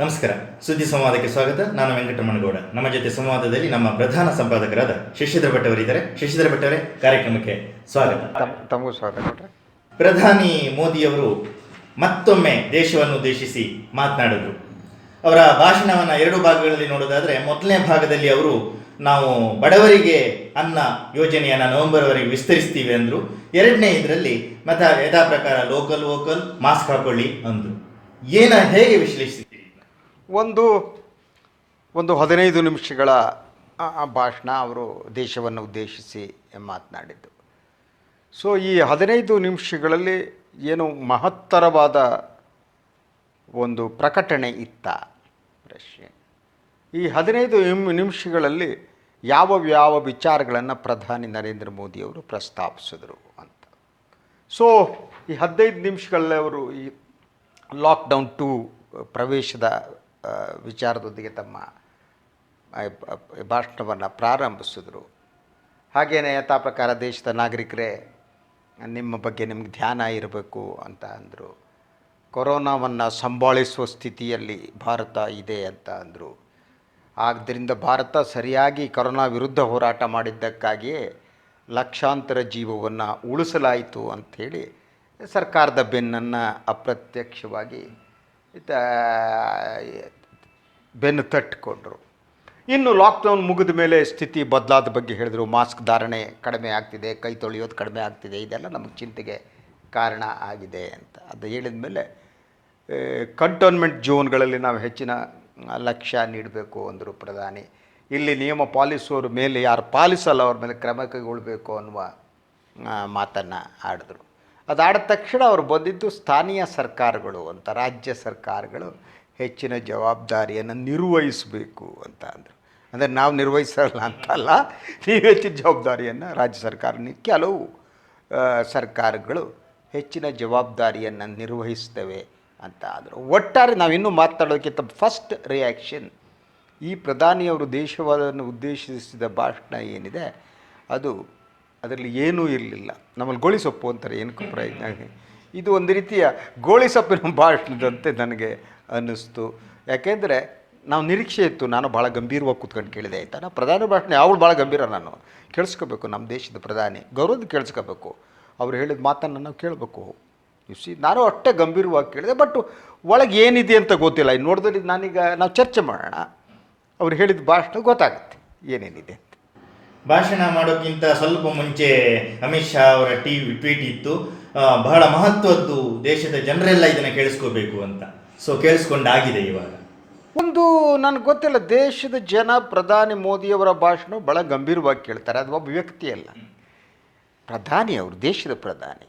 ನಮಸ್ಕಾರ ಸುದ್ದಿ ಸಂವಾದಕ್ಕೆ ಸ್ವಾಗತ. ನಾನು ವೆಂಕಟರಮಣಗೌಡ ನಮ್ಮ ಜೊತೆ ಸಂವಾದದಲ್ಲಿ ನಮ್ಮ ಪ್ರಧಾನ ಸಂಪಾದಕರಾದ ಶಶಿಧರ ಭಟ್ ಅವರಿದ್ದಾರೆ. ಶಶಿಧರ ಭಟ್ ಅವರೇ ಕಾರ್ಯಕ್ರಮಕ್ಕೆ ಸ್ವಾಗತ. ತಮ್ ತಮಗೂ ಸ್ವಾಗತ ಪ್ರಧಾನಿ ಮೋದಿಯವರು ಮತ್ತೊಮ್ಮೆ ದೇಶವನ್ನು ಉದ್ದೇಶಿಸಿ ಮಾತನಾಡಿದ್ರು. ಅವರ ಭಾಷಣವನ್ನು ಎರಡು ಭಾಗಗಳಲ್ಲಿ ನೋಡೋದಾದ್ರೆ ಮೊದಲನೇ ಭಾಗದಲ್ಲಿ ಅವರು ನಾವು ಬಡವರಿಗೆ ಅನ್ನ ಯೋಜನೆಯನ್ನು ನವೆಂಬರ್ವರೆಗೆ ವಿಸ್ತರಿಸ್ತೀವಿ ಅಂದರು. ಎರಡನೇ ಇದರಲ್ಲಿ ಮತ ಯಥಾ ಪ್ರಕಾರ ಲೋಕಲ್ ವೋಕಲ್ ಮಾಸ್ಕ್ ಹಾಕೊಳ್ಳಿ ಅಂದರು. ಏನ ಹೇಗೆ ವಿಶ್ಲೇಷಿಸ್ತೀರಿ ಒಂದು ಒಂದು ಹದಿನೈದು ನಿಮಿಷಗಳ ಭಾಷಣ ಅವರು ದೇಶವನ್ನು ಉದ್ದೇಶಿಸಿ ಮಾತನಾಡಿದ್ದು. ಸೊ ಈ ಹದಿನೈದು ನಿಮಿಷಗಳಲ್ಲಿ ಏನು ಮಹತ್ತರವಾದ ಒಂದು ಪ್ರಕಟಣೆ ಇತ್ತ? ಪ್ರಶ್ನೆ. ಈ ಹದಿನೈದು ನಿಮ್- ನಿಮಿಷಗಳಲ್ಲಿ ಯಾವ ಯಾವ ವಿಚಾರಗಳನ್ನು ಪ್ರಧಾನಿ ನರೇಂದ್ರ ಮೋದಿಯವರು ಪ್ರಸ್ತಾಪಿಸಿದರು ಅಂತ. ಸೊ ಈ ಹದಿನೈದು ನಿಮಿಷಗಳಲ್ಲಿ ಅವರು ಈ ಲಾಕ್ಡೌನ್ ಟು ಪ್ರವೇಶದ ವಿಚಾರದೊಂದಿಗೆ ತಮ್ಮ ಭಾಷಣವನ್ನು ಪ್ರಾರಂಭಿಸಿದರು. ಹಾಗೆಯೇ ಯಥಾ ಪ್ರಕಾರ ದೇಶದ ನಾಗರಿಕರೇ, ನಿಮ್ಮ ಬಗ್ಗೆ ನಿಮ್ಗೆ ಧ್ಯಾನ ಇರಬೇಕು ಅಂತ ಅಂದರು. ಕೊರೋನಾವನ್ನು ಸಂಭಾಳಿಸುವ ಸ್ಥಿತಿಯಲ್ಲಿ ಭಾರತ ಇದೆ ಅಂತ ಅಂದರು. ಆದ್ದರಿಂದ ಭಾರತ ಸರಿಯಾಗಿ ಕೊರೋನಾ ವಿರುದ್ಧ ಹೋರಾಟ ಮಾಡಿದ್ದಕ್ಕಾಗಿಯೇ ಲಕ್ಷಾಂತರ ಜೀವವನ್ನು ಉಳಿಸಲಾಯಿತು ಅಂಥೇಳಿ ಸರ್ಕಾರದ ಬೆನ್ನನ್ನು ಅಪ್ರತ್ಯಕ್ಷವಾಗಿ ಬೆನ್ನು ತಟ್ಟಿಕೊಂಡ್ರು ಇನ್ನು ಲಾಕ್ಡೌನ್ ಮುಗಿದ ಮೇಲೆ ಸ್ಥಿತಿ ಬದಲಾದ ಬಗ್ಗೆ ಹೇಳಿದರು. ಮಾಸ್ಕ್ ಧಾರಣೆ ಕಡಿಮೆ ಆಗ್ತಿದೆ, ಕೈ ತೊಳೆಯೋದು ಕಡಿಮೆ ಆಗ್ತಿದೆ, ಇದೆಲ್ಲ ನಮಗೆ ಚಿಂತೆಗೆ ಕಾರಣ ಆಗಿದೆ ಅಂತ. ಅದು ಹೇಳಿದ ಮೇಲೆ ಕಂಟೋನ್ಮೆಂಟ್ ಝೋನ್ಗಳಲ್ಲಿ ನಾವು ಹೆಚ್ಚಿನ ಲಕ್ಷ್ಯ ನೀಡಬೇಕು ಅಂದರು ಪ್ರಧಾನಿ. ಇಲ್ಲಿ ನಿಯಮ ಪಾಲಿಸುವವ್ರ ಮೇಲೆ ಯಾರು ಪಾಲಿಸಲ್ಲ, ಅವ್ರ ಮೇಲೆ ಕ್ರಮ ಕೈಗೊಳ್ಳಬೇಕು ಅನ್ನುವ ಮಾತನ್ನು ಆಡಿದ್ರು. ಅದಾದ ತಕ್ಷಣ ಅವರು ಬಂದಿದ್ದು ಸ್ಥಾನೀಯ ಸರ್ಕಾರಗಳು ಅಂತ, ರಾಜ್ಯ ಸರ್ಕಾರಗಳು ಹೆಚ್ಚಿನ ಜವಾಬ್ದಾರಿಯನ್ನು ನಿರ್ವಹಿಸಬೇಕು ಅಂತ ಅಂದರು. ಅಂದರೆ ನಾವು ನಿರ್ವಹಿಸಲ್ಲ ಅಂತಲ್ಲ, ನೀವು ಹೆಚ್ಚಿನ ಜವಾಬ್ದಾರಿಯನ್ನು ರಾಜ್ಯ ಸರ್ಕಾರ ಕೆಲವು ಸರ್ಕಾರಗಳು ಹೆಚ್ಚಿನ ಜವಾಬ್ದಾರಿಯನ್ನು ನಿರ್ವಹಿಸ್ತವೆ ಅಂತ ಆದರು ಒಟ್ಟಾರೆ ನಾವಿನ್ನೂ ಮಾತಾಡೋದಕ್ಕಿಂತ ಫಸ್ಟ್ ರಿಯಾಕ್ಷನ್ ಈ ಪ್ರಧಾನಿಯವರು ದೇಶವಾದವನ್ನು ಉದ್ದೇಶಿಸಿದ ಭಾಷಣ ಏನಿದೆ, ಅದು ಅದರಲ್ಲಿ ಏನೂ ಇರಲಿಲ್ಲ. ನಮ್ಮಲ್ಲಿ ಗೋಳಿ ಸೊಪ್ಪು ಅಂತಾರೆ ಏನಕ್ಕೂ ಪ್ರಯೋಜನ ಇದು ಒಂದು ರೀತಿಯ ಗೋಳಿ ಸೊಪ್ಪಿನ ಭಾಷಣದಂತೆ ನನಗೆ ಅನ್ನಿಸ್ತು. ಯಾಕೆಂದರೆ ನಾವು ನಿರೀಕ್ಷೆ ಇತ್ತು, ನಾನು ಭಾಳ ಗಂಭೀರವಾಗಿ ಕೂತ್ಕೊಂಡು ಕೇಳಿದೆ, ಆಯಿತಾ? ನಾನು ಪ್ರಧಾನಿ ಭಾಷಣ ಯಾವಳು ಭಾಳ ಗಂಭೀರ, ನಾನು. ಕೇಳಿಸ್ಕೋಬೇಕು, ನಮ್ಮ ದೇಶದ ಪ್ರಧಾನಿ. ಗೌರವದ ಕೇಳಿಸ್ಕೋಬೇಕು. ಅವ್ರು ಹೇಳಿದ ಮಾತನ್ನು ನಾವು ಕೇಳಬೇಕು. ಸಿ ನಾನು ಅಷ್ಟೇ ಗಂಭೀರವಾಗಿ ಕೇಳಿದೆ ಬಟ್ ಒಳಗೆ ಏನಿದೆ ಅಂತ ಗೊತ್ತಿಲ್ಲ. ಇನ್ನು ನೋಡಿದ್ರೆ ನಾನೀಗ ನಾವು ಚರ್ಚೆ ಮಾಡೋಣ. ಅವ್ರು ಹೇಳಿದ ಭಾಷಣ ಗೊತ್ತಾಗುತ್ತೆ. ಏನೇನಿದೆ ಭಾಷಣ ಮಾಡೋಕ್ಕಿಂತ ಸ್ವಲ್ಪ ಮುಂಚೆ ಅಮಿತ್ ಶಾ ಅವರ ಟಿ ಟ್ವೀಟ್ ಇತ್ತು. ಬಹಳ ಮಹತ್ವದ್ದು ದೇಶದ ಜನರೆಲ್ಲ ಇದನ್ನು ಕೇಳಿಸ್ಕೋಬೇಕು ಅಂತ. ಸೊ ಕೇಳಿಸ್ಕೊಂಡಾಗಿದೆ ಇವಾಗ. ಒಂದು ನನಗೆ ಗೊತ್ತಿಲ್ಲ, ದೇಶದ ಜನ ಪ್ರಧಾನಿ ಮೋದಿಯವರ ಭಾಷಣ ಭಾಳ ಗಂಭೀರವಾಗಿ ಕೇಳ್ತಾರೆ, ಅದು ಒಬ್ಬ ವ್ಯಕ್ತಿ ಅಲ್ಲ ಪ್ರಧಾನಿ ಅವರು, ದೇಶದ ಪ್ರಧಾನಿ.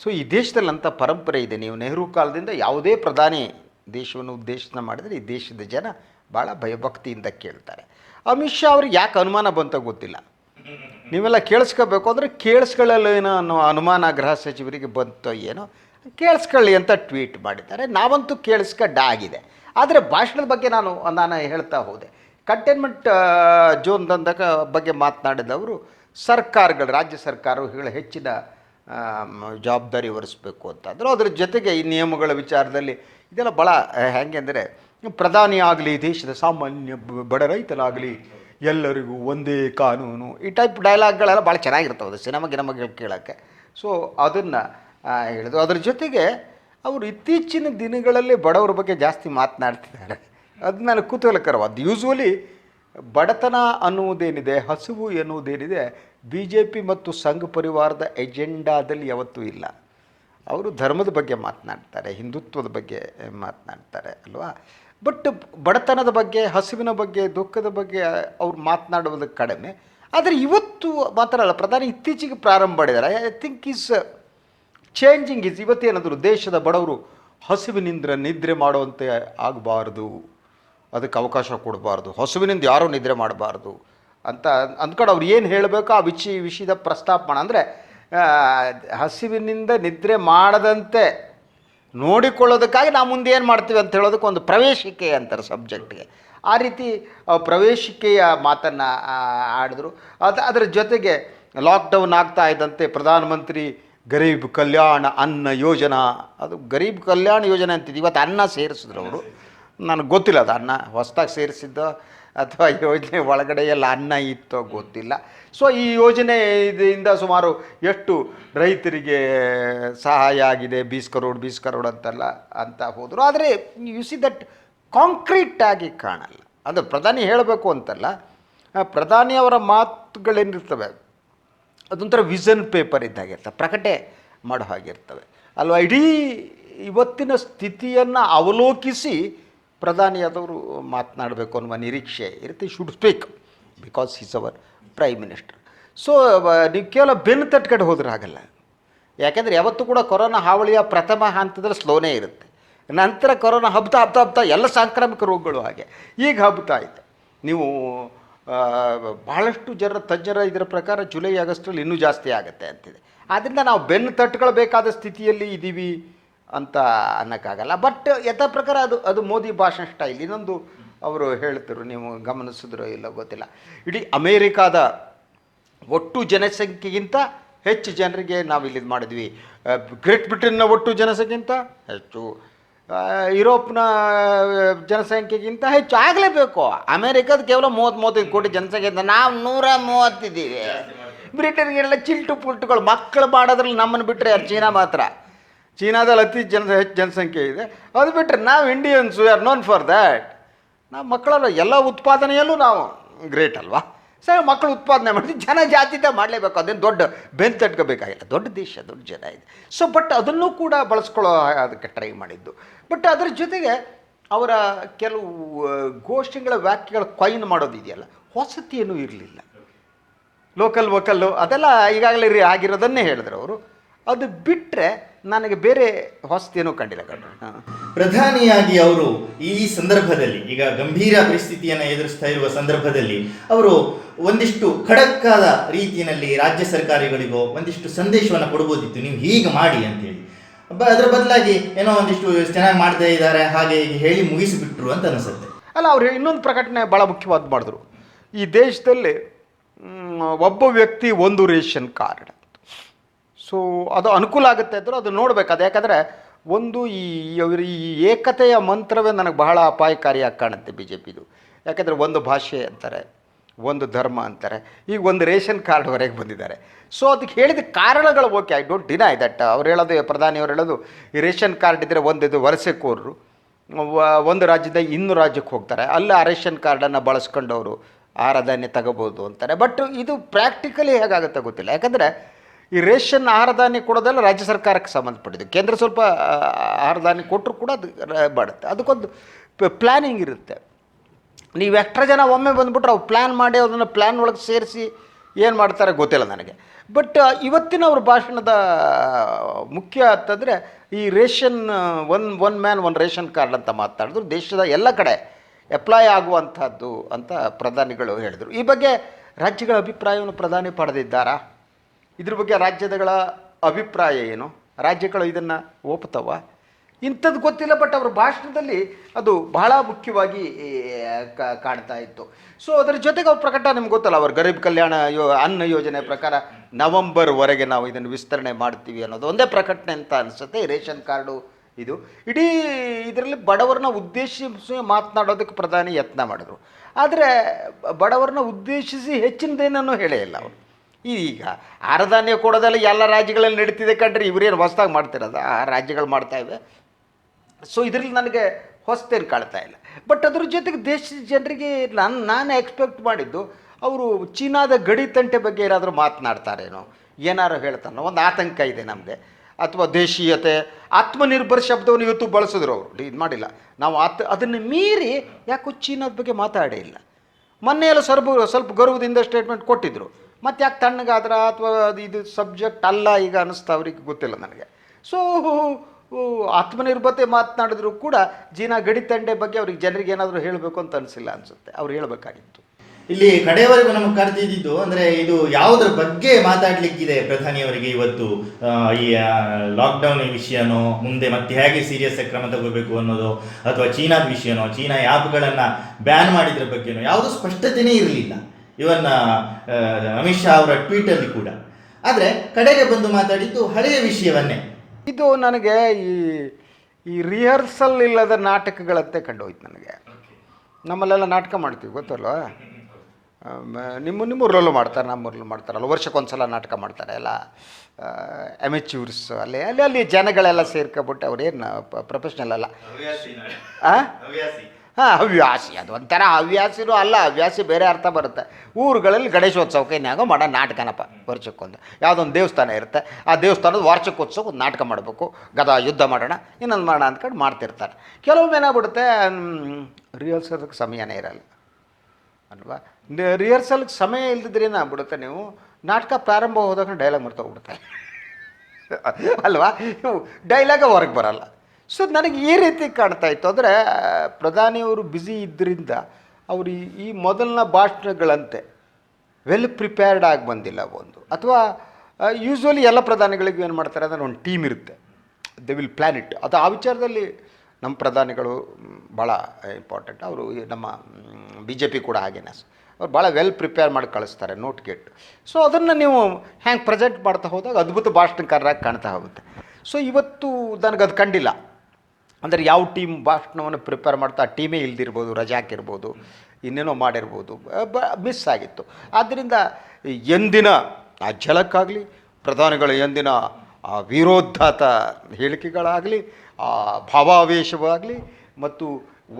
ಸೊ ಈ ದೇಶದಲ್ಲಿ ಅಂಥ ಪರಂಪರೆ ಇದೆ, ನೀವು ನೆಹರು ಕಾಲದಿಂದ ಯಾವುದೇ ಪ್ರಧಾನಿ ದೇಶವನ್ನು ಉದ್ದೇಶನ ಮಾಡಿದರೆ ಈ ದೇಶದ ಜನ ಭಾಳ ಭಯಭಕ್ತಿಯಿಂದ ಕೇಳ್ತಾರೆ. ಅಮಿತ್ ಶಾ ಅವ್ರಿಗೆ ಯಾಕೆ ಅನುಮಾನ ಬಂತ ಗೊತ್ತಿಲ್ಲ. ನೀವೆಲ್ಲ ಕೇಳಿಸ್ಕೋಬೇಕು ಅಂದರೆ ಕೇಳಿಸ್ಕೊಳ್ಳಲೇನೋ ಅನ್ನೋ ಅನುಮಾನ ಗೃಹ ಸಚಿವರಿಗೆ ಬಂತೋ ಏನೋ, ಕೇಳಿಸ್ಕೊಳ್ಳಿ ಅಂತ ಟ್ವೀಟ್ ಮಾಡಿದ್ದಾರೆ. ನಾವಂತೂ ಕೇಳಿಸ್ಕೊಂಡಾಗಿದೆ ಆದರೆ ಭಾಷಣದ ಬಗ್ಗೆ ನಾನು ನಾನು ಹೇಳ್ತಾ ಹೋದೆ. ಕಂಟೈನ್ಮೆಂಟ್ ಜೋನ್ ತಂದಾಗ ಬಗ್ಗೆ ಮಾತನಾಡಿದವರು ಸರ್ಕಾರಗಳು, ರಾಜ್ಯ ಸರ್ಕಾರಗಳು ಹೆಚ್ಚಿನ ಜವಾಬ್ದಾರಿ ಹೊರಿಸ್ಬೇಕು ಅಂತಂದರು ಅದ್ರ ಜೊತೆಗೆ ಈ ನಿಯಮಗಳ ವಿಚಾರದಲ್ಲಿ ಇದೆಲ್ಲ ಭಾಳ ಹೆಂಗೆ ಅಂದರೆ ಪ್ರಧಾನಿ ಆಗಲಿ ದೇಶದ ಸಾಮಾನ್ಯ ಬಡ ರೈತನಾಗಲಿ, ಎಲ್ಲರಿಗೂ ಒಂದೇ ಕಾನೂನು. ಈ ಟೈಪ್ ಡೈಲಾಗ್ಗಳೆಲ್ಲ ಭಾಳ ಚೆನ್ನಾಗಿರ್ತವೆ ಅದು ಸಿನಿಮಾ ಗಿನಮಗಳು ಕೇಳೋಕ್ಕೆ. ಸೊ ಅದನ್ನು ಹೇಳಿದ್ರು. ಅದ್ರ ಜೊತೆಗೆ ಅವರು ಇತ್ತೀಚಿನ ದಿನಗಳಲ್ಲಿ ಬಡವರ ಬಗ್ಗೆ ಜಾಸ್ತಿ ಮಾತನಾಡ್ತಿದ್ದಾರೆ. ಅದು ನನಗೆ ಕುತೂಹಲಕರವಾದ್ದು ಯೂಶ್ವಲಿ ಬಡತನ ಅನ್ನುವುದೇನಿದೆ, ಹಸಿವು ಎನ್ನುವುದೇನಿದೆ ಬಿ ಜೆ ಪಿ ಮತ್ತು ಸಂಘ ಪರಿವಾರದ ಎಜೆಂಡಾದಲ್ಲಿ ಯಾವತ್ತೂ ಇಲ್ಲ. ಅವರು ಧರ್ಮದ ಬಗ್ಗೆ ಮಾತನಾಡ್ತಾರೆ, ಹಿಂದುತ್ವದ ಬಗ್ಗೆ ಮಾತನಾಡ್ತಾರೆ, ಅಲ್ವಾ? ಬಟ್ ಬಡತನದ ಬಗ್ಗೆ, ಹಸಿವಿನ ಬಗ್ಗೆ, ದುಃಖದ ಬಗ್ಗೆ ಅವ್ರು ಮಾತನಾಡುವುದು ಕಡಿಮೆ. ಆದರೆ ಇವತ್ತು ಮಾತ್ರ ಅಲ್ಲ ಪ್ರಧಾನಿ ಇತ್ತೀಚೆಗೆ ಪ್ರಾರಂಭ ಮಾಡಿದ್ದಾರೆ. I think is changing is ಇವತ್ತೇನಾದರೂ ದೇಶದ ಬಡವರು ಹಸಿವಿನಿಂದ ನಿದ್ರೆ ಮಾಡುವಂತೆ ಆಗಬಾರ್ದು. ಅದಕ್ಕೆ ಅವಕಾಶ ಕೊಡಬಾರ್ದು. ಹಸುವಿನಿಂದ ಯಾರೂ ನಿದ್ರೆ ಮಾಡಬಾರ್ದು ಅಂತ ಅಂದ್ಕೊಂಡು ಅವ್ರು ಏನು ಹೇಳಬೇಕು, ಆ ವಿಷಯ ವಿಷಯದ ಪ್ರಸ್ತಾಪ ಮಾಡ ಅಂದರೆ ಹಸಿವಿನಿಂದ ನಿದ್ರೆ ಮಾಡದಂತೆ ನೋಡಿಕೊಳ್ಳೋದಕ್ಕಾಗಿ ನಾವು ಮುಂದೆ ಏನು ಮಾಡ್ತೀವಿ ಅಂತ ಹೇಳೋದಕ್ಕೆ ಒಂದು ಪ್ರವೇಶಿಕೆ ಅಂತಾರೆ ಸಬ್ಜೆಕ್ಟ್ಗೆ. ಆ ರೀತಿ ಪ್ರವೇಶಿಕೆಯ ಮಾತನ್ನು ಆಡಿದ್ರು. ಅದು, ಅದರ ಜೊತೆಗೆ ಲಾಕ್ಡೌನ್ ಆಗ್ತಾ ಇದ್ದಂತೆ ಪ್ರಧಾನಮಂತ್ರಿ ಗರೀಬ್ ಕಲ್ಯಾಣ ಅನ್ನ ಯೋಜನಾ, ಅದು ಗರೀಬ್ ಕಲ್ಯಾಣ ಯೋಜನೆ ಅಂತಿದ್ದು ಇವತ್ತು ಅನ್ನ ಸೇರಿಸಿದ್ರು ಅವರು. ನನಗೆ ಗೊತ್ತಿಲ್ಲ ಅದು ಅನ್ನ. ಹೊಸ್ದಾಗಿ ಸೇರಿಸಿದ್ದೋ. ಅಥವಾ ಯೋಜನೆ ಒಳಗಡೆ ಎಲ್ಲ ಅನ್ನ ಇತ್ತೋ ಗೊತ್ತಿಲ್ಲ. ಸೊ ಈ ಯೋಜನೆ ಇದರಿಂದ ಸುಮಾರು ಎಷ್ಟು ರೈತರಿಗೆ ಸಹಾಯ ಆಗಿದೆ? ಬೀಸ್ ಕರೋಡ್ ಬೀಸ್ ಕರೋಡ್ ಅಂತಲ್ಲ, ಅಂತ ಹೋದರು. ಆದರೆ ಯು ಸಿ ದಟ್ ಕಾಂಕ್ರೀಟಾಗಿ ಕಾಣಲ್ಲ. ಅದು ಪ್ರಧಾನಿ ಹೇಳಬೇಕು ಅಂತಲ್ಲ ಪ್ರಧಾನಿ ಅವರ ಮಾತುಗಳೇನಿರ್ತವೆ? ಅದೊಂಥರ ವಿಷನ್ ಪೇಪರ್ ಇದ್ದಾಗಿರ್ತವೆ, ಪ್ರಕಟೆ ಮಾಡೋ ಹಾಗಿರ್ತವೆ. ಅಲ್ವಾ? ಇಡೀ ಇವತ್ತಿನ ಸ್ಥಿತಿಯನ್ನು ಅವಲೋಕಿಸಿ ಪ್ರಧಾನಿಯಾದವರು ಮಾತನಾಡಬೇಕು ಅನ್ನುವ ನಿರೀಕ್ಷೆ ಇರುತ್ತೆ. Should speak because is our prime minister so ನೀವು ಕೇವಲ ಬೆನ್ನು ತಟ್ಕಡೆ ಹೋದ್ರೆ ಆಗಲ್ಲ ಯಾಕೆಂದರೆ ಯಾವತ್ತೂ ಕೂಡ ಕೊರೋನಾ ಹಾವಳಿಯ ಪ್ರಥಮ ಹಂತದಲ್ಲಿ ಸ್ಲೋನೇ ಇರುತ್ತೆ. ನಂತರ ಕೊರೋನಾ ಹಬ್ತಾ ಹಬ್ತಾ ಹಬ್ತಾ ಎಲ್ಲ ಸಾಂಕ್ರಾಮಿಕ ರೋಗಗಳು ಹಾಗೆ. ಈಗ ಹಬ್ತಾ ಇದೆ. ನೀವು ಭಾಳಷ್ಟು ಜನರ ಜನ ತಜ್ಞರ ಇದರ ಪ್ರಕಾರ ಜುಲೈ ಆಗಸ್ಟಲ್ಲಿ ಇನ್ನೂ ಜಾಸ್ತಿ ಆಗುತ್ತೆ ಅಂತಿದೆ. ಆದ್ದರಿಂದ ನಾವು ಬೆನ್ನು ತಟ್ಕೊಳ್ಬೇಕಾದ ಸ್ಥಿತಿಯಲ್ಲಿ ಇದ್ದೀವಿ ಅಂತ ಅನ್ನೋಕ್ಕಾಗಲ್ಲ. ಬಟ್ ಯಥ ಪ್ರಕಾರ ಅದು ಅದು ಮೋದಿ ಭಾಷಣ ಸ್ಟೈಲ್ ಇನ್ನೊಂದು ಅವರು ಹೇಳ್ತಿರು ನೀವು ಗಮನಿಸಿದ್ರು ಇಲ್ಲ ಗೊತ್ತಿಲ್ಲ. ಇಡೀ ಅಮೇರಿಕಾದ ಒಟ್ಟು ಜನಸಂಖ್ಯೆಗಿಂತ ಹೆಚ್ಚು ಜನರಿಗೆ ನಾವು ಇಲ್ಲಿ ಮಾಡಿದ್ವಿ. ಗ್ರೇಟ್ ಬ್ರಿಟನ್ನ ಒಟ್ಟು ಜನಸಂಖ್ಯೆಗಿಂತ ಹೆಚ್ಚು. ಯುರೋಪ್ನ ಜನಸಂಖ್ಯೆಗಿಂತ ಹೆಚ್ಚು ಆಗಲೇಬೇಕು. ಅಮೇರಿಕದ ಕೇವಲ ಮೂವತ್ತು ಮೂವತ್ತೈದು ಕೋಟಿ ಜನಸಂಖ್ಯೆ ಅಂತ ನಾವು ನೂರ ಮೂವತ್ತಿದ್ದೀವಿ. ಬ್ರಿಟನ್ಗೆಲ್ಲ ಚಿಲ್ಟು ಪುಲ್ಟುಗಳು ಮಕ್ಕಳು ಮಾಡೋದ್ರಲ್ಲಿ ನಮ್ಮನ್ನು ಬಿಟ್ಟರೆ ಯಾರು ಚೀನಾ ಮಾತ್ರ. ಚೀನಾದಲ್ಲಿ ಅತಿ ಜನ ಹೆಚ್ಚು ಜನಸಂಖ್ಯೆ ಇದೆ. ಅದು ಬಿಟ್ಟರೆ ನಾವು Indians we are known for that ನಾವು ಮಕ್ಕಳಲ್ಲ, ಎಲ್ಲ ಉತ್ಪಾದನೆಯಲ್ಲೂ ನಾವು ಗ್ರೇಟ್ ಅಲ್ವಾ? ಸರ್, ಮಕ್ಕಳು ಉತ್ಪಾದನೆ ಮಾಡಿ, ಜನ ಜಾತಿದ ಮಾಡಲೇಬೇಕು. ಅದೇನು ದೊಡ್ಡ ಬೆನ್ ತಟ್ಕೋಬೇಕಾಗಿಲ್ಲ. ದೊಡ್ಡ ದೇಶ, ದೊಡ್ಡ ಜನ ಇದೆ. ಸೊ ಬಟ್ ಅದನ್ನು ಕೂಡ ಬಳಸ್ಕೊಳ್ಳೋ ಅದಕ್ಕೆ ಟ್ರೈ ಮಾಡಿದ್ದು. ಬಟ್ ಅದರ ಜೊತೆಗೆ ಅವರ ಕೆಲವು ಗೋಷ್ಠಿಗಳ ವ್ಯಾಖ್ಯೆಗಳ ಕೊಯ್ನ್ ಮಾಡೋದಿದೆಯಲ್ಲ ಏನೂ ಇರಲಿಲ್ಲ. ಲೋಕಲ್ ವೋಕಲ್ಲು ಅದೆಲ್ಲ ಈಗಾಗಲೇ ಆಗಿರೋದನ್ನೇ ಹೇಳಿದ್ರು ಅವರು. ಅದು ಬಿಟ್ಟರೆ ನನಗೆ ಬೇರೆ ಹೊಸತೇನೂ ಕಂಡಿಲ್ಲ ಕಣ್ರಿ ಪ್ರಧಾನಿಯಾಗಿ ಅವರು ಈ ಸಂದರ್ಭದಲ್ಲಿ ಈಗ ಗಂಭೀರ ಪರಿಸ್ಥಿತಿಯನ್ನು ಎದುರಿಸ್ತಾ ಇರುವ ಸಂದರ್ಭದಲ್ಲಿ ಅವರು ಒಂದಿಷ್ಟು ಖಡಕ್ಕಾದ ರೀತಿಯಲ್ಲಿ ರಾಜ್ಯ ಸರ್ಕಾರಗಳಿಗೋ ಒಂದಿಷ್ಟು ಸಂದೇಶವನ್ನು ಕೊಡ್ಬೋದಿತ್ತು. ನೀವು ಹೀಗೆ ಮಾಡಿ ಅಂತೇಳಿ. ಬ ಅದರ ಬದಲಾಗಿ ಏನೋ ಒಂದಿಷ್ಟು ಚೆನ್ನಾಗಿ ಮಾಡ್ತಾ ಇದ್ದಾರೆ ಹಾಗೆ ಹೀಗೆ ಹೇಳಿ ಮುಗಿಸಿಬಿಟ್ರು ಅಂತ ಅನಿಸುತ್ತೆ. ಅಲ್ಲ ಅವರು ಇನ್ನೊಂದು ಪ್ರಕಟಣೆ ಭಾಳ ಮುಖ್ಯವಾದ ಮಾಡಿದ್ರು. ಈ ದೇಶದಲ್ಲಿ ಒಬ್ಬ ವ್ಯಕ್ತಿ ಒಂದು ರೇಷನ್ ಕಾರ್ಡ್. ಸೊ ಅದು ಅನುಕೂಲ ಆಗುತ್ತೆ ಅಂದ್ರೆ ಅದು ನೋಡ್ಬೇಕು ಅದು ಯಾಕಂದರೆ ಒಂದು ಈ ಇವರು ಈ ಏಕತೆಯ ಮಂತ್ರವೇ ನನಗೆ ಬಹಳ ಅಪಾಯಕಾರಿಯಾಗಿ ಕಾಣುತ್ತೆ ಬಿ ಜೆ ಪಿದು ಯಾಕಂದರೆ ಒಂದು ಭಾಷೆ ಅಂತಾರೆ, ಒಂದು ಧರ್ಮ ಅಂತಾರೆ, ಈಗ ಒಂದು ರೇಷನ್ ಕಾರ್ಡ್ವರೆಗೆ ಬಂದಿದ್ದಾರೆ. ಸೊ ಅದಕ್ಕೆ ಹೇಳಿದ ಕಾರಣಗಳು okay, I don't deny that. ಅವ್ರು ಹೇಳೋದು ಪ್ರಧಾನಿಯವ್ರು ಹೇಳೋದು, ಈ ರೇಷನ್ ಕಾರ್ಡ್ ಇದ್ದರೆ ಒಂದು ಇದು ವಲಸೆಕೋರರು ವ- ಒಂದು ರಾಜ್ಯದ ಇನ್ನೂ ರಾಜ್ಯಕ್ಕೆ ಹೋಗ್ತಾರೆ, ಅಲ್ಲಿ ಆ ರೇಷನ್ ಕಾರ್ಡನ್ನು ಬಳಸ್ಕೊಂಡವರು ಆಹಾರ ತಗೋಬೋದು ಅಂತಾರೆ. ಬಟ್ ಇದು ಪ್ರಾಕ್ಟಿಕಲಿ ಹೇಗಾಗುತ್ತೆ ಗೊತ್ತಿಲ್ಲ. ಯಾಕಂದರೆ ಈ ರೇಷನ್ ಆಹಾರ ಧಾನ್ಯ ಕೊಡೋದೆಲ್ಲ ರಾಜ್ಯ ಸರ್ಕಾರಕ್ಕೆ ಸಂಬಂಧಪಟ್ಟಿದೆ. ಕೇಂದ್ರ ಸ್ವಲ್ಪ ಆಹಾರ ಧಾನ್ಯ ಕೊಟ್ಟರು ಕೂಡ ಅದು ಬಾಡುತ್ತೆ ಅದಕ್ಕೊಂದು ಪ್ಲ್ಯಾನಿಂಗ್ ಇರುತ್ತೆ. ನೀವು ಎಷ್ಟರ ಜನ ಒಮ್ಮೆ ಬಂದುಬಿಟ್ರೆ ಅವ್ರು ಪ್ಲ್ಯಾನ್ ಮಾಡಿ ಅದನ್ನು ಪ್ಲ್ಯಾನ್ ಒಳಗೆ ಸೇರಿಸಿ ಏನು ಮಾಡ್ತಾರೆ ಗೊತ್ತಿಲ್ಲ ನನಗೆ. ಬಟ್ ಇವತ್ತಿನ ಅವ್ರ ಭಾಷಣದ ಮುಖ್ಯ ಅಂತಂದರೆ ಈ ration one one man one ration card ಅಂತ ಮಾತಾಡಿದ್ರು. ದೇಶದ ಎಲ್ಲ ಕಡೆ ಅಪ್ಲೈ ಆಗುವಂಥದ್ದು ಅಂತ ಪ್ರಧಾನಿಗಳು ಹೇಳಿದರು. ಈ ಬಗ್ಗೆ ರಾಜ್ಯಗಳ ಅಭಿಪ್ರಾಯವನ್ನು ಪ್ರಧಾನಿ ಪಡೆದಿದ್ದಾರಾ? ಇದ್ರ ಬಗ್ಗೆ ರಾಜ್ಯಗಳ ಅಭಿಪ್ರಾಯ ಏನು? ರಾಜ್ಯಗಳು ಇದನ್ನು ಒಪ್ತವ? ಇಂಥದ್ದು ಗೊತ್ತಿಲ್ಲ ಬಟ್ ಅವರ ಭಾಷಣದಲ್ಲಿ ಅದು ಬಹಳ ಮುಖ್ಯವಾಗಿ ಕಾಣ್ತಾ ಇತ್ತು. ಸೊ ಅದರ ಜೊತೆಗೆ ಅವ್ರ ಪ್ರಕಟ ನಿಮ್ಗೆ ಗೊತ್ತಲ್ಲ, ಅವ್ರ ಗರೀಬ್ ಕಲ್ಯಾಣ ಯೋ, ಅನ್ನ ಯೋಜನೆ ಪ್ರಕಾರ ನವಂಬರ್ವರೆಗೆ ನಾವು ಇದನ್ನು ವಿಸ್ತರಣೆ ಮಾಡ್ತೀವಿ ಅನ್ನೋದು. ಒಂದೇ ಪ್ರಕಟಣೆ ಅಂತ ಅನಿಸುತ್ತೆ, ರೇಷನ್ ಕಾರ್ಡು ಇದು. ಇಡೀ ಇದರಲ್ಲಿ ಬಡವರನ್ನ ಉದ್ದೇಶಿಸಿ ಮಾತನಾಡೋದಕ್ಕೆ ಪ್ರಧಾನಿ ಯತ್ನ ಮಾಡಿದ್ರು. ಆದರೆ, ಬಡವರನ್ನ ಉದ್ದೇಶಿಸಿ ಹೆಚ್ಚಿನದೇನೂ ಹೇಳೇ ಇಲ್ಲ ಅವರು. ಈಗ ಆರಧಾನ್ಯ ಕೊಡೋದೆಲ್ಲ ಎಲ್ಲ ರಾಜ್ಯಗಳಲ್ಲಿ ನಡೀತಿದೆ ಕಂಡ್ರೆ ಇವರೇನು ಹೊಸ್ದಾಗಿ ಮಾಡ್ತಿರೋದು? ಆ ರಾಜ್ಯಗಳು ಮಾಡ್ತಾ ಇವೆ. ಸೊ ಇದರಲ್ಲಿ ನನಗೆ ಹೊಸ್ತೇನು ಕಾಣ್ತಾ ಇಲ್ಲ. ಬಟ್ ಅದ್ರ ಜೊತೆಗೆ ದೇಶದ ಜನರಿಗೆ ನಾನು ನಾನು ಎಕ್ಸ್ಪೆಕ್ಟ್ ಮಾಡಿದ್ದು ಅವರು ಚೀನಾದ ಗಡಿ ತಂಟೆ ಬಗ್ಗೆ ಏನಾದರೂ ಮಾತನಾಡ್ತಾರೇನೋ? ಏನಾರು ಹೇಳ್ತಾನೋ? ಒಂದು ಆತಂಕ ಇದೆ ನಮಗೆ. ಅಥವಾ ದೇಶೀಯತೆ, ಆತ್ಮನಿರ್ಭರ ಶಬ್ದವನ್ನು ಇವತ್ತು ಬಳಸಿದ್ರು ಅವರು. ಇದು ಮಾಡಿಲ್ಲ. ನಾವು ಆತ್, ಅದನ್ನು ಮೀರಿ ಯಾಕೋ ಚೀನಾದ ಬಗ್ಗೆ ಮಾತಾಡೇ ಇಲ್ಲ. ಮೊನ್ನೆ ಎಲ್ಲ ಸ್ವಲ್ಪ ಸ್ವಲ್ಪ ಗೌರವದಿಂದ ಸ್ಟೇಟ್ಮೆಂಟ್ ಕೊಟ್ಟಿದ್ರು. ಮತ್ತೆ ಯಾಕೆ ತಣ್ಣಗಾದ್ರ ಅಥವಾ ಅದು ಇದು ಸಬ್ಜೆಕ್ಟ್ ಅಲ್ಲ ಈಗ ಅನ್ನಿಸ್ತಾ ಅವ್ರಿಗೆ ಗೊತ್ತಿಲ್ಲ ನನಗೆ. ಸೊ ಆತ್ಮನಿರ್ಭರತೆ ಮಾತನಾಡಿದ್ರು ಕೂಡ ಜೀನಾ ಗಡಿ ತಂಡೆ ಬಗ್ಗೆ ಅವ್ರಿಗೆ ಜನರಿಗೆ ಏನಾದರೂ ಹೇಳಬೇಕು ಅಂತ ಅನಿಸಿಲ್ಲ ಅನಿಸುತ್ತೆ. ಅವ್ರು ಹೇಳಬೇಕಾಗಿತ್ತು. ಇಲ್ಲಿ ಕಡೆಯವರೆಗೂ ನಮಗೆ ಕರೆದಿದ್ದು ಅಂದರೆ ಇದು ಯಾವುದ್ರ ಬಗ್ಗೆ ಮಾತಾಡಲಿಕ್ಕಿದೆ ಪ್ರಧಾನಿಯವರಿಗೆ ಇವತ್ತು? ಈ ಲಾಕ್ಡೌನ್ ವಿಷಯನೋ, ಮುಂದೆ ಮತ್ತೆ ಹೇಗೆ ಸೀರಿಯಸ್ ಕ್ರಮ ತಗೋಬೇಕು ಅನ್ನೋದು, ಅಥವಾ ಚೀನಾದ ವಿಷಯನೋ, ಚೀನಾ ಆ್ಯಪ್ಗಳನ್ನು ಬ್ಯಾನ್ ಮಾಡಿದ್ರ ಬಗ್ಗೆನೋ, ಯಾವುದೂ ಸ್ಪಷ್ಟತೆಯೇ ಇರಲಿಲ್ಲ. ಇವನ್ ಆ, ಅಮಿತ್ ಶಾ ಅವರ ಟ್ವೀಟಲ್ಲಿ ಕೂಡ. ಆದರೆ ಕಡೆಗೆ ಬಂದು ಮಾತಾಡಿದ್ದು ಹಳೆಯ ವಿಷಯವನ್ನೇ. ಇದು ನನಗೆ ಈ ಈ ರಿಹರ್ಸಲ್ ಇಲ್ಲದ ನಾಟಕಗಳಂತೆ ಕಂಡು ಹೋಯ್ತು ನನಗೆ. ನಮ್ಮಲ್ಲೆಲ್ಲ ನಾಟಕ ಮಾಡ್ತೀವಿ ಗೊತ್ತಲ್ವ? ನಿಮ್ಮ ನಿಮ್ಮೂರಲ್ಲೂ ಮಾಡ್ತಾರೆ ನಮ್ಮೂರಲ್ಲೂ ಮಾಡ್ತಾರಲ್ಲ ವರ್ಷಕ್ಕೊಂದ್ಸಲ ನಾಟಕ ಮಾಡ್ತಾರೆ ಎಲ್ಲ. ಎಮೆಚ್ಯೂರ್ಸ್ ಅಲ್ಲಿ ಅಲ್ಲಿ ಅಲ್ಲಿ ಜನಗಳೆಲ್ಲ ಸೇರ್ಕೊಬಿಟ್ಟು ಅವ್ರೇನು ಪ್ರೊಫೆಷ್ನಲ್ ಅಲ್ಲ. ಆ? ಹಾಂ ಹವ್ಯಾಸಿ. ಅದು ಒಂಥರ ಹವ್ಯಾಸಿನೂ ಅಲ್ಲ, ಹವ್ಯಾಸಿ ಬೇರೆ ಅರ್ಥ ಬರುತ್ತೆ. ಊರುಗಳಲ್ಲಿ ಗಣೇಶೋತ್ಸವಕ್ಕೆ ಇನ್ಯಾಗೋ ಮಾಡೋ ನಾಟಕನಪ್ಪ ವರ್ಷಕ್ಕೊಂದು ಯಾವುದೊಂದು ದೇವಸ್ಥಾನ ಇರುತ್ತೆ, ಆ ದೇವಸ್ಥಾನದ ವಾರ್ಷಿಕೋತ್ಸವ ಒಂದು ನಾಟಕ ಮಾಡಬೇಕು. ಗದಾ ಯುದ್ಧ ಮಾಡೋಣ, ಇನ್ನೊಂದು ಮಾಡೋಣ ಅಂದ್ಕೊಂಡು ಮಾಡ್ತಿರ್ತಾರೆ. ಕೆಲವೊಮ್ಮೆ ಏನಾಗ್ಬಿಡುತ್ತೆ ರಿಹರ್ಸಲ್ಗೆ ಸಮಯನೇ ಇರಲ್ಲ. ಅಲ್ವಾ? ರಿಹರ್ಸಲ್ಗೆ ಸಮಯ ಇಲ್ದಿದ್ರೆ ಏನಾಗ್ಬಿಡುತ್ತೆ ನೀವು? ನಾಟಕ ಪ್ರಾರಂಭ ಹೋದಾಗ ಡೈಲಾಗ್ ಮರ್ತೋಗ್ಬಿಡುತ್ತೆ ಅಲ್ವಾ? ಡೈಲಾಗ ಹೊರಗೆ ಬರಲ್ಲ. ಸೊ ನನಗೆ ಈ ರೀತಿ ಕಾಣ್ತಾ ಇತ್ತು. ಅಂದರೆ ಪ್ರಧಾನಿಯವರು ಬ್ಯುಸಿ ಇದ್ದರಿಂದ ಅವರು ಈ- ಮೊದಲನ ಭಾಷಣಗಳಂತೆ ವೆಲ್ ಪ್ರಿಪೇರ್ಡ್ ಆಗಿ ಬಂದಿಲ್ಲ ಒಂದು. ಅಥವಾ ಯೂಶ್ವಲಿ ಎಲ್ಲ ಪ್ರಧಾನಿಗಳಿಗೂ ಏನು ಮಾಡ್ತಾರೆ ಅಂದರೆ ಒಂದು ಟೀಮ್ ಇರುತ್ತೆ. ದೆ ವಿಲ್ ಪ್ಲ್ಯಾನ್ ಇಟ್ ಅದು ಆ ವಿಚಾರದಲ್ಲಿ ನಮ್ಮ ಪ್ರಧಾನಿಗಳು ಭಾಳ ಇಂಪಾರ್ಟೆಂಟ್ ಅವರು ನಮ್ಮ ಬಿ ಜೆ ಪಿ ಕೂಡ ಹಾಗೇನೆ. ಅವ್ರು ಭಾಳ ವೆಲ್ ಪ್ರಿಪೇರ್ ಮಾಡಿ ಕಳಿಸ್ತಾರೆ ನೋಟ್ ಗೆಟ್ ಸೊ ಅದನ್ನು ನೀವು ಹ್ಯಾಂಗೆ ಪ್ರೆಸೆಂಟ್ ಮಾಡ್ತಾ ಹೋದಾಗ ಅದ್ಭುತ ಭಾಷಣಕಾರರಾಗಿ ಕಾಣ್ತಾ ಹೋಗುತ್ತೆ. ಸೊ ಇವತ್ತು ನನಗೆ ಅದು ಕಂಡಿಲ್ಲ. ಅಂದರೆ ಯಾವ ಟೀಮ್ ಭಾಷಣವನ್ನು ಪ್ರಿಪೇರ್ ಮಾಡ್ತಾ ಟೀಮೇ ಇಲ್ದಿರ್ಬೋದು, ರಜೆ ಹಾಕಿರ್ಬೋದು, ಇನ್ನೇನೋ ಮಾಡಿರ್ಬೋದು ಬ ಮಿಸ್ ಆಗಿತ್ತು. ಆದ್ದರಿಂದ ಎಂದಿನ ಆ ಝಲಕ್ಕಾಗಲಿ, ಪ್ರಧಾನಿಗಳ ಎಂದಿನ ಆ ವಿರೋಧಾತ ಹೇಳಿಕೆಗಳಾಗಲಿ, ಆ ಭಾವಾವೇಶವಾಗಲಿ, ಮತ್ತು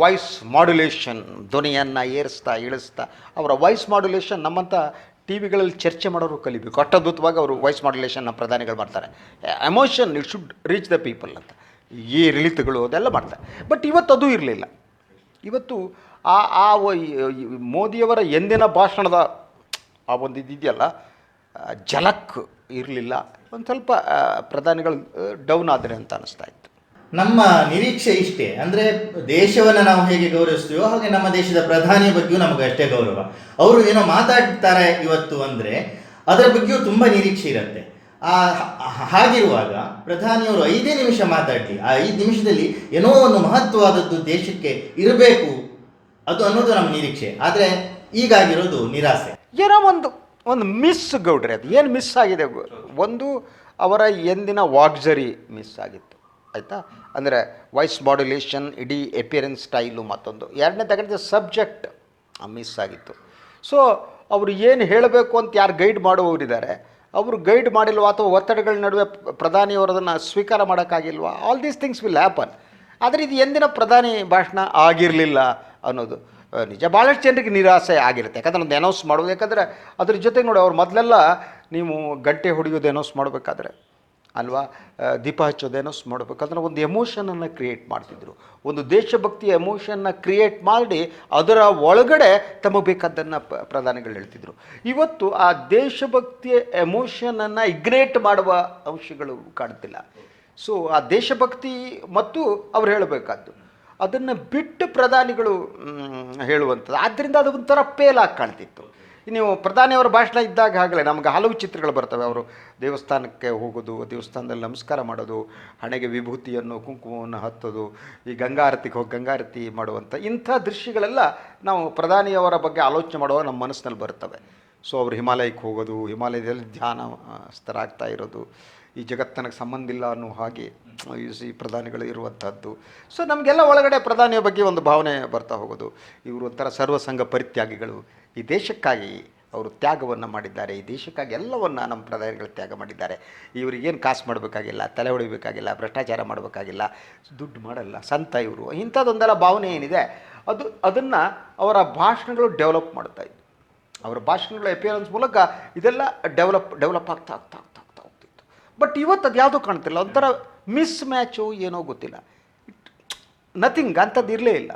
ವಾಯ್ಸ್ ಮಾಡ್ಯುಲೇಷನ್ ಧ್ವನಿಯನ್ನು ಏರಿಸ್ತಾ, ಇಳಿಸ್ತಾ, ಅವರ ವಾಯ್ಸ್ ಮಾಡ್ಯುಲೇಷನ್ ನಮ್ಮಂಥ ಟಿ ವಿಗಳಲ್ಲಿ ಚರ್ಚೆ ಮಾಡೋರು ಕಲಿಬೇಕು. ಅಷ್ಟದ್ಭುತವಾಗಿ ಅವರು ವಾಯ್ಸ್ ಮಾಡ್ಯುಲೇಷನ್ನ ಪ್ರಧಾನಿಗಳು ಮಾಡ್ತಾರೆ. Emotion it should reach the people ಅಂತ. ಈ ರಿಳಿತಗಳು ಅದೆಲ್ಲ ಮಾಡ್ತಾರೆ. ಬಟ್ ಇವತ್ತು ಅದು ಇರಲಿಲ್ಲ. ಇವತ್ತು ಆ ಆ ಮೋದಿಯವರ ಎಂದಿನ ಭಾಷಣದ ಆ ಒಂದು ಇದೆಯಲ್ಲ ಜಲಕ್ ಇರಲಿಲ್ಲ. ಒಂದು ಸ್ವಲ್ಪ ಪ್ರಧಾನಿಗಳು ಡೌನ್ ಆದರೆ ಅಂತ ಅನಿಸ್ತಾ ಇತ್ತು. ನಮ್ಮ ನಿರೀಕ್ಷೆ ಇಷ್ಟೇ. ಅಂದರೆ ದೇಶವನ್ನು ನಾವು ಹೇಗೆ ಗೌರವಿಸ್ತೀವೋ ಹಾಗೆ ನಮ್ಮ ದೇಶದ ಪ್ರಧಾನಿಯ ಬಗ್ಗೆಯೂ ನಮಗೆ ಅಷ್ಟೇ ಗೌರವ. ಅವರು ಏನೋ ಮಾತಾಡ್ತಾರೆ ಇವತ್ತು ಅಂದರೆ ಅದರ ಬಗ್ಗೆಯೂ ತುಂಬ ನಿರೀಕ್ಷೆ ಇರುತ್ತೆ. ಹಾಗಿರುವಾಗ ಪ್ರಧಾನಿಯವರು ಐದೇ ನಿಮಿಷ ಮಾತಾಡಲಿ ಆ ಐದು ನಿಮಿಷದಲ್ಲಿ ಏನೋ ಒಂದು ಮಹತ್ವವಾದದ್ದು ದೇಶಕ್ಕೆ ಇರಬೇಕು, ಅದು ಅನ್ನೋದು ನಮ್ಮ ನಿರೀಕ್ಷೆ. ಆದರೆ ಈಗಾಗಿರೋದು ನಿರಾಸೆ. ಏನೋ ಒಂದು ಒಂದು ಮಿಸ್ ಗೌಡ್ರೆ, ಅದು ಏನು ಮಿಸ್ ಆಗಿದೆ? ಒಂದು ಅವರ ಎಂದಿನ ವಾಗ್ಜರಿ ಮಿಸ್ ಆಗಿತ್ತು. ಆಯಿತಾ? ಅಂದರೆ ವಾಯ್ಸ್ ಮಾಡ್ಯುಲೇಷನ್ ಇಡೀ ಎಪಿಯರೆನ್ಸ್ ಸ್ಟೈಲು ಮತ್ತೊಂದು. ಎರಡನೇ ತಗೊಂಡಿದ್ದ ಸಬ್ಜೆಕ್ಟ್ ಮಿಸ್ ಆಗಿತ್ತು. ಸೊ ಅವರು ಏನು ಹೇಳಬೇಕು ಅಂತ ಯಾರು ಗೈಡ್ ಮಾಡುವವರಿದ್ದಾರೆ ಅವರು ಗೈಡ್ ಮಾಡಿಲ್ವಾ ಅಥವಾ ಒತ್ತಡಗಳ ನಡುವೆ ಪ್ರಧಾನಿಯವರು ಅದನ್ನು ಸ್ವೀಕಾರ ಮಾಡೋಕ್ಕಾಗಿಲ್ವಾ? All these things will happen ಆದರೆ ಇದು ಎಂದಿನ ಪ್ರಧಾನಿ ಭಾಷಣ ಆಗಿರಲಿಲ್ಲ ಅನ್ನೋದು. ನಿಜ ಭಾಳಷ್ಟು ಜನರಿಗೆ ನಿರಾಸೆ ಆಗಿರುತ್ತೆ. ಯಾಕಂದ್ರೆ ಒಂದು ಅನೌನ್ಸ್ ಮಾಡೋದು ಯಾಕಂದರೆ ಅದ್ರ ಜೊತೆಗೆ ನೋಡಿ, ಅವ್ರು ಮೊದಲೆಲ್ಲ ನೀವು ಗಂಟೆ ಹೊಡೆಯೋದು ಅನೌನ್ಸ್ ಮಾಡಬೇಕಾದ್ರೆ ಅಲ್ವಾ? ದೀಪ ಹಚ್ಚೋದೇನೋ ಮಾಡಬೇಕಂದ್ರೆ ಒಂದು ಎಮೋಷನನ್ನು ಕ್ರಿಯೇಟ್ ಮಾಡ್ತಿದ್ರು. ಒಂದು ದೇಶಭಕ್ತಿಯ ಎಮೋಷನ್ನ ಕ್ರಿಯೇಟ್ ಮಾಡಿ ಅದರ ಒಳಗಡೆ ತಮಗೆ ಬೇಕಾದ್ದನ್ನು ಪ್ರಧಾನಿಗಳು ಹೇಳ್ತಿದ್ರು. ಇವತ್ತು ಆ ದೇಶಭಕ್ತಿಯ ಎಮೋಷನನ್ನು ಇಗ್ನೇಟ್ ಮಾಡುವ ಅಂಶಗಳು ಕಾಣ್ತಿಲ್ಲ. ಸೊ ಆ ದೇಶಭಕ್ತಿ ಮತ್ತು ಅವ್ರು ಹೇಳಬೇಕಾದ್ದು. ಅದನ್ನು ಬಿಟ್ಟು ಪ್ರಧಾನಿಗಳು ಹೇಳುವಂಥದ್ದು. ಆದ್ದರಿಂದ ಅದು ಒಂಥರ ಪೇಲಾಗಿ ಕಾಣ್ತಿತ್ತು. ನೀವು ಪ್ರಧಾನಿಯವರ ಭಾಷಣ ಇದ್ದಾಗ ಆಗಲೇ ನಮ್ಗೆ ಹಲವು ಚಿತ್ರಗಳು ಬರ್ತವೆ. ಅವರು ದೇವಸ್ಥಾನಕ್ಕೆ ಹೋಗೋದು, ದೇವಸ್ಥಾನದಲ್ಲಿ ನಮಸ್ಕಾರ ಮಾಡೋದು, ಹಣೆಗೆ ವಿಭೂತಿಯನ್ನು, ಕುಂಕುಮವನ್ನು ಹತ್ತೋದು, ಈ ಗಂಗಾರತಿಗೆ ಹೋಗಿ ಗಂಗಾರತಿ ಮಾಡುವಂಥ ಇಂಥ ದೃಶ್ಯಗಳೆಲ್ಲ ನಾವು ಪ್ರಧಾನಿಯವರ ಬಗ್ಗೆ ಆಲೋಚನೆ ಮಾಡುವಾಗ ನಮ್ಮ ಮನಸ್ಸಿನಲ್ಲಿ ಬರ್ತವೆ. ಸೊ ಅವರು ಹಿಮಾಲಯಕ್ಕೆ ಹೋಗೋದು, ಹಿಮಾಲಯದಲ್ಲಿ ಧ್ಯಾನ ಸ್ಥರಾಗ್ತಾ ಇರೋದು, ಈ ಜಗತ್ತನಿಗೆ ಸಂಬಂಧ ಇಲ್ಲ ಅನ್ನೋ ಹಾಗೆ ಈ ಪ್ರಧಾನಿಗಳು ಇರುವಂಥದ್ದು ಸೊ ನಮಗೆಲ್ಲ ಒಳಗಡೆ ಪ್ರಧಾನಿಯ ಬಗ್ಗೆ ಒಂದು ಭಾವನೆ ಬರ್ತಾ ಹೋಗೋದು. ಇವರು ಒಂಥರ ಸರ್ವಸಂಘ ಪರಿತ್ಯಾಗಿಗಳು. ಈ ದೇಶಕ್ಕಾಗಿ ಅವರು ತ್ಯಾಗವನ್ನು ಮಾಡಿದ್ದಾರೆ. ಈ ದೇಶಕ್ಕಾಗಿ ಎಲ್ಲವನ್ನು ನಮ್ಮ ಪ್ರಧಾನಿಗಳು ತ್ಯಾಗ ಮಾಡಿದ್ದಾರೆ. ಇವರಿಗೇನು ಕಾಸು ಮಾಡಬೇಕಾಗಿಲ್ಲ, ತಲೆ ಹೊಡಿಬೇಕಾಗಿಲ್ಲ, ಭ್ರಷ್ಟಾಚಾರ ಮಾಡಬೇಕಾಗಿಲ್ಲ, ದುಡ್ಡು ಮಾಡಲ್ಲ, ಸಂತ ಇವರು. ಇಂಥದ್ದೊಂದೆಲ್ಲ ಭಾವನೆ ಏನಿದೆ? ಅದು, ಅದನ್ನು ಅವರ ಭಾಷಣಗಳು ಡೆವಲಪ್ ಮಾಡ್ತಾ ಇದ್ವು ಅವರ ಭಾಷಣಗಳ ಅಪಿಯರೆನ್ಸ್ ಮೂಲಕ ಇದೆಲ್ಲ ಡೆವಲಪ್ ಡೆವಲಪ್ ಆಗ್ತಾ ಆಗ್ತಾ ಆಗ್ತಾ ಆಗ್ತಾ ಹೋಗ್ತಿತ್ತು. ಬಟ್ ಇವತ್ತು ಅದು ಯಾವುದೂ ಕಾಣ್ತಿಲ್ಲ. ಒಂಥರ ಮಿಸ್ ಮ್ಯಾಚು ಏನೋ ಗೊತ್ತಿಲ್ಲ. ನಥಿಂಗ್ ಅಂಥದ್ದು ಇರಲೇ ಇಲ್ಲ.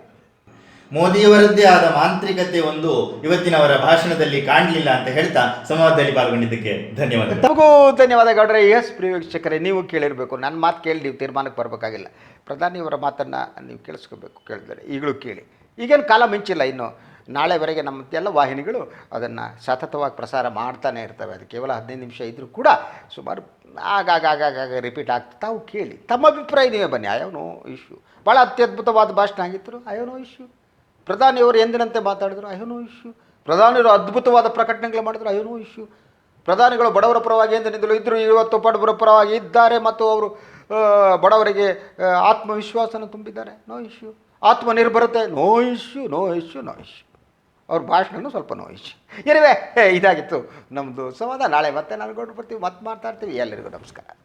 ಮೋದಿಯವರದ್ದೇ ಆದ ಮಾಂತ್ರಿಕತೆ ಒಂದು ಇವತ್ತಿನವರ ಭಾಷಣದಲ್ಲಿ ಕಾಣಲಿಲ್ಲ ಅಂತ ಹೇಳ್ತಾ ಸಂವಾದದಲ್ಲಿ ಪಾಲ್ಗೊಂಡಿದ್ದಕ್ಕೆ ಧನ್ಯವಾದ ತಮಗೂ ಧನ್ಯವಾದ ಗೌಡ್ರೆ. ಎಸ್ ಪ್ರಿಯ ನೀವು ಕೇಳಿರಬೇಕು. ನನ್ನ ಮಾತು ಕೇಳಿ ನೀವು ತೀರ್ಮಾನಕ್ಕೆ ಬರಬೇಕಾಗಿಲ್ಲ. ಪ್ರಧಾನಿಯವರ ಮಾತನ್ನು ನೀವು ಕೇಳಿಸ್ಕೋಬೇಕು ಕೇಳಿದರೆ ಈಗಲೂ ಕೇಳಿ. ಈಗೇನು ಕಾಲ ಮಿಂಚಿಲ್ಲ ಇನ್ನು. ನಾಳೆವರೆಗೆ ನಮ್ಮ ಎಲ್ಲ ವಾಹಿನಿಗಳು ಅದನ್ನು ಸತತವಾಗಿ ಪ್ರಸಾರ ಮಾಡ್ತಾನೆ ಇರ್ತವೆ. ಅದು ಕೇವಲ ಹದಿನೈದು ನಿಮಿಷ ಇದ್ದರೂ ಕೂಡ ಸುಮಾರು ಆಗಾಗ ಆಗಾಗ ರಿಪೀಟ್ ಆಗ್ತಾ ತಾವು ಕೇಳಿ. ತಮ್ಮ ಅಭಿಪ್ರಾಯ ನೀವೇ ಬನ್ನಿ. ಅಯೋನೋ ಇಶ್ಯೂ ಭಾಳ ಅತ್ಯದ್ಭುತವಾದ ಭಾಷಣ ಆಗಿತ್ತು. ಅಯೋನೋ ಇಶ್ಯೂ ಪ್ರಧಾನಿಯವರು ಎಂದಿನಂತೆ ಮಾತಾಡಿದ್ರು? ಅಯೋನೋ ಇಶ್ಯೂ ಪ್ರಧಾನಿಯವರು ಅದ್ಭುತವಾದ ಪ್ರಕಟಣೆಗಳು ಮಾಡಿದ್ರು? ಅಯೋನೋ ಇಶ್ಯೂ ಪ್ರಧಾನಿಗಳು ಬಡವರ ಪರವಾಗಿ ಎಂದಿನಿಂದಲೂ ಇದ್ದರು ಇವತ್ತು ಬಡವರ ಪರವಾಗಿ ಇದ್ದಾರೆ ಮತ್ತು ಅವರು ಬಡವರಿಗೆ ಆತ್ಮವಿಶ್ವಾಸನ ತುಂಬಿದ್ದಾರೆ. No issue ಆತ್ಮನಿರ್ಭರತೆ? No issue no issue no issue ಅವ್ರ ಭಾಷಣನೂ ಸ್ವಲ್ಪ ನೋಯಿಸಿ ಇರುವೆ ಇದಾಗಿತ್ತು ನಮ್ಮದು ಸಂವಾದ. ನಾಳೆ ಮತ್ತೆ ನಾನು ಬರ್ತೀವಿ ಮತ್ತೆ ಮಾತಾಡ್ತೀವಿ ಎಲ್ಲರಿಗೂ ನಮಸ್ಕಾರ.